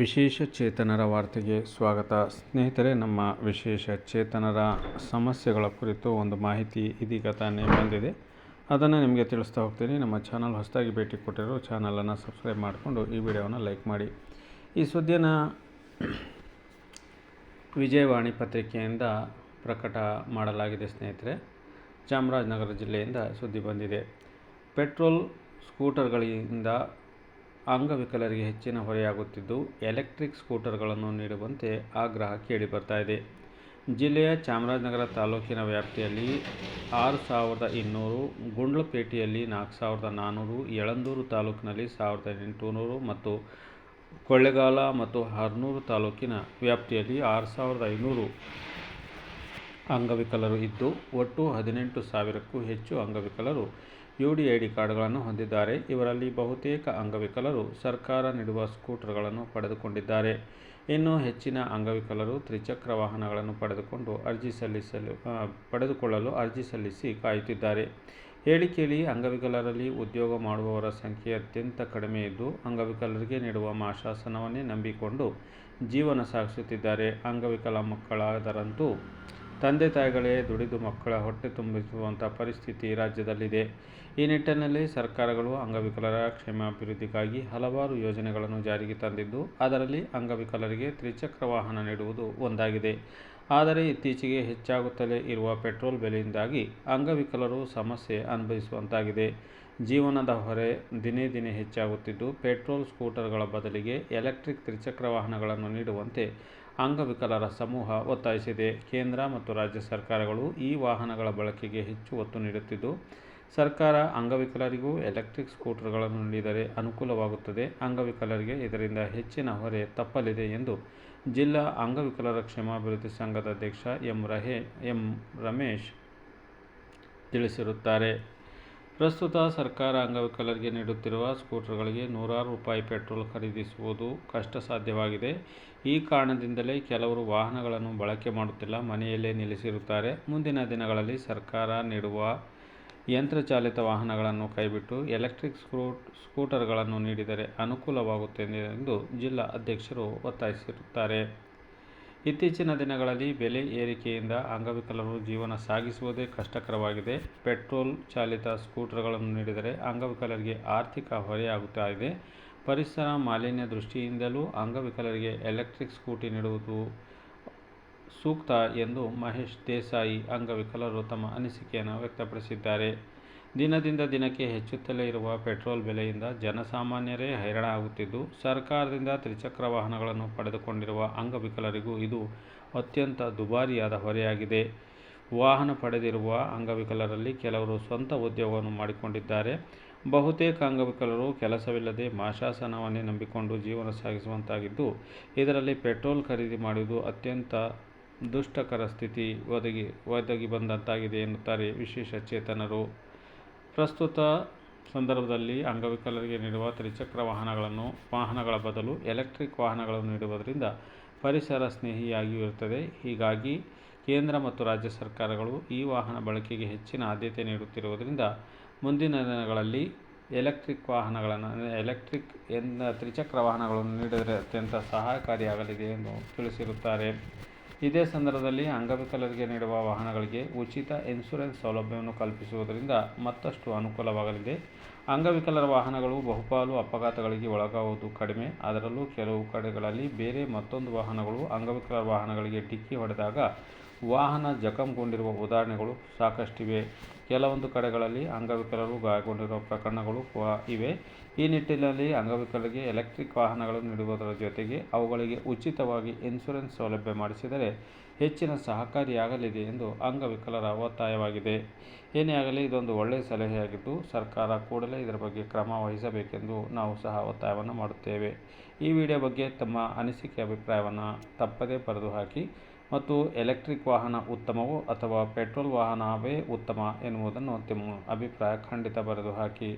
ವಿಶೇಷ ಚೇತನರ ವಾರ್ತೆಗೆ ಸ್ವಾಗತ. ಸ್ನೇಹಿತರೆ, ನಮ್ಮ ವಿಶೇಷ ಚೇತನರ ಸಮಸ್ಯೆಗಳ ಕುರಿತು ಒಂದು ಮಾಹಿತಿ ಇದೀಗ ತಾನೇ ಬಂದಿದೆ. ಅದನ್ನು ನಿಮಗೆ ತಿಳಿಸ್ತಾ ಹೋಗ್ತೀನಿ. ನಮ್ಮ ಚಾನಲ್ ಹೊಸದಾಗಿ ಭೇಟಿ ಕೊಟ್ಟಿರೋ ಚಾನಲನ್ನು ಸಬ್ಸ್ಕ್ರೈಬ್ ಮಾಡಿಕೊಂಡು ಈ ವಿಡಿಯೋವನ್ನು ಲೈಕ್ ಮಾಡಿ. ಈ ಸುದ್ದಿಯನ್ನು ವಿಜಯವಾಣಿ ಪತ್ರಿಕೆಯಿಂದ ಪ್ರಕಟ ಮಾಡಲಾಗಿದೆ ಸ್ನೇಹಿತರೆ. ಚಾಮರಾಜನಗರ ಜಿಲ್ಲೆಯಿಂದ ಸುದ್ದಿ ಬಂದಿದೆ. ಪೆಟ್ರೋಲ್ ಸ್ಕೂಟರ್ಗಳಿಂದ ಅಂಗವಿಕಲರಿಗೆ ಹೆಚ್ಚಿನ ಹೊರೆಯಾಗುತ್ತಿದ್ದು, ಎಲೆಕ್ಟ್ರಿಕ್ ಸ್ಕೂಟರ್ಗಳನ್ನು ನೀಡುವಂತೆ ಆಗ್ರಹ ಕೇಳಿಬರ್ತಾ ಇದೆ. ಜಿಲ್ಲೆಯ ಚಾಮರಾಜನಗರ ತಾಲೂಕಿನ ವ್ಯಾಪ್ತಿಯಲ್ಲಿ ಆರು ಸಾವಿರದ ಇನ್ನೂರು, ಗುಂಡ್ಲಪೇಟೆಯಲ್ಲಿ ನಾಲ್ಕು ಸಾವಿರದ ನಾನ್ನೂರು ಯಳಂದೂರು ತಾಲೂಕಿನಲ್ಲಿ ಸಾವಿರದ ಎಂಟುನೂರು ಮತ್ತು ಕೊಳ್ಳೆಗಾಲ ಮತ್ತು ಹರ್ನೂರು ತಾಲೂಕಿನ ವ್ಯಾಪ್ತಿಯಲ್ಲಿ ಆರು ಸಾವಿರದ ಐನೂರು ಅಂಗವಿಕಲರು ಇದ್ದು, ಒಟ್ಟು ಹದಿನೆಂಟು ಸಾವಿರಕ್ಕೂ ಹೆಚ್ಚು ಅಂಗವಿಕಲರು ಯು ಡಿ ಐ ಡಿ ಕಾರ್ಡ್ಗಳನ್ನು ಹೊಂದಿದ್ದಾರೆ. ಇವರಲ್ಲಿ ಬಹುತೇಕ ಅಂಗವಿಕಲರು ಸರ್ಕಾರ ನೀಡುವ ಸ್ಕೂಟರ್ಗಳನ್ನು ಪಡೆದುಕೊಂಡಿದ್ದಾರೆ. ಇನ್ನು ಹೆಚ್ಚಿನ ಅಂಗವಿಕಲರು ತ್ರಿಚಕ್ರ ವಾಹನಗಳನ್ನು ಪಡೆದುಕೊಂಡು ಅರ್ಜಿ ಸಲ್ಲಿಸಲು ಪಡೆದುಕೊಳ್ಳಲು ಅರ್ಜಿ ಸಲ್ಲಿಸಿ ಕಾಯುತ್ತಿದ್ದಾರೆ. ಹೇಳಿ ಕೇಳಿ, ಅಂಗವಿಕಲರಲ್ಲಿ ಉದ್ಯೋಗ ಮಾಡುವವರ ಸಂಖ್ಯೆ ಅತ್ಯಂತ ಕಡಿಮೆ ಇದ್ದು, ಅಂಗವಿಕಲರಿಗೆ ನೀಡುವ ಮಾಶಾಸನವನ್ನೇ ನಂಬಿಕೊಂಡು ಜೀವನ ಸಾಗಿಸುತ್ತಿದ್ದಾರೆ. ಅಂಗವಿಕಲ ಮಕ್ಕಳಾದರಂತೂ ತಂದೆ ತಾಯಿಗಳೇ ದುಡಿದು ಮಕ್ಕಳ ಹೊಟ್ಟೆ ತುಂಬಿಸುವಂಥ ಪರಿಸ್ಥಿತಿ ರಾಜ್ಯದಲ್ಲಿದೆ. ಈ ನಿಟ್ಟಿನಲ್ಲಿ ಸರ್ಕಾರಗಳು ಅಂಗವಿಕಲರ ಕ್ಷೇಮಾಭಿವೃದ್ಧಿಗಾಗಿ ಹಲವಾರು ಯೋಜನೆಗಳನ್ನು ಜಾರಿಗೆ ತಂದಿದ್ದು, ಅದರಲ್ಲಿ ಅಂಗವಿಕಲರಿಗೆ ತ್ರಿಚಕ್ರ ವಾಹನ ನೀಡುವುದು ಒಂದಾಗಿದೆ. ಆದರೆ ಇತ್ತೀಚೆಗೆ ಹೆಚ್ಚಾಗುತ್ತಲೇ ಇರುವ ಪೆಟ್ರೋಲ್ ಬೆಲೆಯಿಂದಾಗಿ ಅಂಗವಿಕಲರು ಸಮಸ್ಯೆ ಅನುಭವಿಸುವಂತಾಗಿದೆ. ಜೀವನದ ಹೊರೆ ದಿನೇ ದಿನೇ ಹೆಚ್ಚಾಗುತ್ತಿದ್ದು, ಪೆಟ್ರೋಲ್ ಸ್ಕೂಟರ್ಗಳ ಬದಲಿಗೆ ಎಲೆಕ್ಟ್ರಿಕ್ ತ್ರಿಚಕ್ರ ವಾಹನಗಳನ್ನು ನೀಡುವಂತೆ ಅಂಗವಿಕಲರ ಸಮೂಹ ಒತ್ತಾಯಿಸಿದೆ. ಕೇಂದ್ರ ಮತ್ತು ರಾಜ್ಯ ಸರ್ಕಾರಗಳು ಈ ವಾಹನಗಳ ಬಳಕೆಗೆ ಹೆಚ್ಚು ಒತ್ತು ನೀಡುತ್ತಿದ್ದು, ಸರ್ಕಾರ ಅಂಗವಿಕಲರಿಗೂ ಎಲೆಕ್ಟ್ರಿಕ್ ಸ್ಕೂಟರ್ಗಳನ್ನು ನೀಡಿದರೆ ಅನುಕೂಲವಾಗುತ್ತದೆ. ಅಂಗವಿಕಲರಿಗೆ ಇದರಿಂದ ಹೆಚ್ಚಿನ ಹೊರೆ ತಪ್ಪಲಿದೆ ಎಂದು ಜಿಲ್ಲಾ ಅಂಗವಿಕಲರ ಕ್ಷೇಮಾಭಿವೃದ್ಧಿ ಸಂಘದ ಅಧ್ಯಕ್ಷ ಎಂ ರಹೇ, ಎಂ ರಮೇಶ್ ತಿಳಿಸಿರುತ್ತಾರೆ. ಪ್ರಸ್ತುತ ಸರ್ಕಾರ ಅಂಗವಿಕಲರಿಗೆ ನೀಡುತ್ತಿರುವ ಸ್ಕೂಟರ್ಗಳಿಗೆ ನೂರಾರು ರೂಪಾಯಿ ಪೆಟ್ರೋಲ್ ಖರೀದಿಸುವುದು ಕಷ್ಟ ಸಾಧ್ಯವಾಗಿದೆ ಈ ಕಾರಣದಿಂದಲೇ ಕೆಲವರು ವಾಹನಗಳನ್ನು ಬಳಕೆ ಮಾಡುತ್ತಿಲ್ಲ, ಮನೆಯಲ್ಲೇ ನಿಲ್ಲಿಸಿರುತ್ತಾರೆ. ಮುಂದಿನ ದಿನಗಳಲ್ಲಿ ಸರ್ಕಾರ ನೀಡುವ ಯಂತ್ರಚಾಲಿತ ವಾಹನಗಳನ್ನು ಕೈಬಿಟ್ಟು ಎಲೆಕ್ಟ್ರಿಕ್ ಸ್ಕೂಟ್ ಸ್ಕೂಟರ್ಗಳನ್ನು ನೀಡಿದರೆ ಅನುಕೂಲವಾಗುತ್ತದೆ ಎಂದು ಜಿಲ್ಲಾ ಅಧ್ಯಕ್ಷರು ಒತ್ತಾಯಿಸಿರುತ್ತಾರೆ. ಇತ್ತೀಚಿನ ದಿನಗಳಲ್ಲಿ ಬೆಲೆ ಏರಿಕೆಯಿಂದ ಅಂಗವಿಕಲರು ಜೀವನ ಸಾಗಿಸುವುದೇ ಕಷ್ಟಕರವಾಗಿದೆ. ಪೆಟ್ರೋಲ್ ಚಾಲಿತ ಸ್ಕೂಟರ್ಗಳನ್ನು ನೀಡಿದರೆ ಅಂಗವಿಕಲರಿಗೆ ಆರ್ಥಿಕ ಹೊರೆಯಾಗುತ್ತಾ ಇದೆ. ಪರಿಸರ ಮಾಲಿನ್ಯ ದೃಷ್ಟಿಯಿಂದಲೂ ಅಂಗವಿಕಲರಿಗೆ ಎಲೆಕ್ಟ್ರಿಕ್ ಸ್ಕೂಟಿ ನೀಡುವುದು ಸೂಕ್ತ ಎಂದು ಮಹೇಶ್ ದೇಸಾಯಿ ಅಂಗವಿಕಲರು ತಮ್ಮ ಅನಿಸಿಕೆಯನ್ನು ವ್ಯಕ್ತಪಡಿಸಿದ್ದಾರೆ. ದಿನದಿಂದ ದಿನಕ್ಕೆ ಹೆಚ್ಚುತ್ತಲೇ ಇರುವ ಪೆಟ್ರೋಲ್ ಬೆಲೆಯಿಂದ ಜನಸಾಮಾನ್ಯರೇ ಆಗುತ್ತಿದ್ದು, ಸರ್ಕಾರದಿಂದ ತ್ರಿಚಕ್ರ ವಾಹನಗಳನ್ನು ಪಡೆದುಕೊಂಡಿರುವ ಅಂಗವಿಕಲರಿಗೂ ಇದು ಅತ್ಯಂತ ದುಬಾರಿಯಾದ ಹೊರೆಯಾಗಿದೆ. ವಾಹನ ಪಡೆದಿರುವ ಅಂಗವಿಕಲರಲ್ಲಿ ಕೆಲವರು ಸ್ವಂತ ಉದ್ಯೋಗವನ್ನು ಮಾಡಿಕೊಂಡಿದ್ದಾರೆ. ಬಹುತೇಕ ಅಂಗವಿಕಲರು ಕೆಲಸವಿಲ್ಲದೆ ಮಾಶಾಸನವನ್ನೇ ನಂಬಿಕೊಂಡು ಜೀವನ ಸಾಗಿಸುವಂತಾಗಿದ್ದು, ಇದರಲ್ಲಿ ಪೆಟ್ರೋಲ್ ಖರೀದಿ ಮಾಡುವುದು ಅತ್ಯಂತ ದುಷ್ಟಕರ ಸ್ಥಿತಿ ಒದಗಿ ಒದಗಿ ಬಂದಂತಾಗಿದೆ ಎನ್ನುತ್ತಾರೆ ವಿಶೇಷ ಚೇತನರು. ಪ್ರಸ್ತುತ ಸಂದರ್ಭದಲ್ಲಿ ಅಂಗವಿಕಲರಿಗೆ ನೀಡುವ ತ್ರಿಚಕ್ರ ವಾಹನಗಳನ್ನು, ವಾಹನಗಳ ಬದಲು ಎಲೆಕ್ಟ್ರಿಕ್ ವಾಹನಗಳನ್ನು ನೀಡುವುದರಿಂದ ಪರಿಸರ ಸ್ನೇಹಿಯಾಗಿಯೂ ಇರುತ್ತದೆ. ಹೀಗಾಗಿ ಕೇಂದ್ರ ಮತ್ತು ರಾಜ್ಯ ಸರ್ಕಾರಗಳು ಈ ವಾಹನ ಬಳಕೆಗೆ ಹೆಚ್ಚಿನ ಆದ್ಯತೆ ನೀಡುತ್ತಿರುವುದರಿಂದ ಮುಂದಿನ ದಿನಗಳಲ್ಲಿ ಎಲೆಕ್ಟ್ರಿಕ್ ವಾಹನಗಳನ್ನು, ಎಲೆಕ್ಟ್ರಿಕ್ ಎಂದ ತ್ರಿಚಕ್ರ ವಾಹನಗಳನ್ನು ನೀಡಿದರೆ ಅತ್ಯಂತ ಸಹಾಯಕಾರಿಯಾಗಲಿದೆ ಎಂದು ತಿಳಿಸಿರುತ್ತಾರೆ. ಇದೇ ಸಂದರ್ಭದಲ್ಲಿ ಅಂಗವಿಕಲರಿಗೆ ನೀಡುವ ವಾಹನಗಳಿಗೆ ಉಚಿತ ಇನ್ಶೂರೆನ್ಸ್ ಸೌಲಭ್ಯವನ್ನು ಕಲ್ಪಿಸುವುದರಿಂದ ಮತ್ತಷ್ಟು ಅನುಕೂಲವಾಗಲಿದೆ. ಅಂಗವಿಕಲರ ವಾಹನಗಳು ಬಹುಪಾಲು ಅಪಘಾತಗಳಿಗೆ ಒಳಗಾಗುವುದು ಕಡಿಮೆ. ಅದರಲ್ಲೂ ಕೆಲವು ಕಡೆಗಳಲ್ಲಿ ಬೇರೆ ಮತ್ತೊಂದು ವಾಹನಗಳು ಅಂಗವಿಕಲರ ವಾಹನಗಳಿಗೆ ಡಿಕ್ಕಿ ಹೊಡೆದಾಗ ವಾಹನ ಜಖಂಗೊಂಡಿರುವ ಉದಾಹರಣೆಗಳು ಸಾಕಷ್ಟಿವೆ. ಕೆಲವೊಂದು ಕಡೆಗಳಲ್ಲಿ ಅಂಗವಿಕಲರು ಗಾಯಗೊಂಡಿರುವ ಪ್ರಕರಣಗಳು ಇವೆ. ಈ ನಿಟ್ಟಿನಲ್ಲಿ ಅಂಗವಿಕಲರಿಗೆ ಎಲೆಕ್ಟ್ರಿಕ್ ವಾಹನಗಳನ್ನು ನೀಡುವುದರ ಜೊತೆಗೆ ಅವುಗಳಿಗೆ ಉಚಿತವಾಗಿ ಇನ್ಶೂರೆನ್ಸ್ ಸೌಲಭ್ಯ ಮಾಡಿಸಿದರೆ ಹೆಚ್ಚಿನ ಸಹಕಾರಿಯಾಗಲಿದೆ ಎಂದು ಅಂಗವಿಕಲರ ಒತ್ತಾಯವಾಗಿದೆ. ಏನೇ ಆಗಲಿ, ಇದೊಂದು ಒಳ್ಳೆಯ ಸಲಹೆಯಾಗಿದ್ದು, ಸರ್ಕಾರ ಕೂಡಲೇ ಇದರ ಬಗ್ಗೆ ಕ್ರಮ ವಹಿಸಬೇಕೆಂದು ನಾವು ಸಹ ಒತ್ತಾಯವನ್ನು ಮಾಡುತ್ತೇವೆ. ಈ ವಿಡಿಯೋ ಬಗ್ಗೆ ತಮ್ಮ ಅನಿಸಿಕೆ, ಅಭಿಪ್ರಾಯವನ್ನು ತಪ್ಪದೇ ಬರೆದು ಹಾಕಿ ಮತ್ತು ಎಲೆಕ್ಟ್ರಿಕ್ ವಾಹನ ಉತ್ತಮವೋ ಅಥವಾ ಪೆಟ್ರೋಲ್ ವಾಹನವೇ ಉತ್ತಮ ಎನ್ನುವುದನ್ನು ತಿಮ್ಮ ಅಭಿಪ್ರಾಯ ಖಂಡಿತ ಬರೆದು ಹಾಕಿ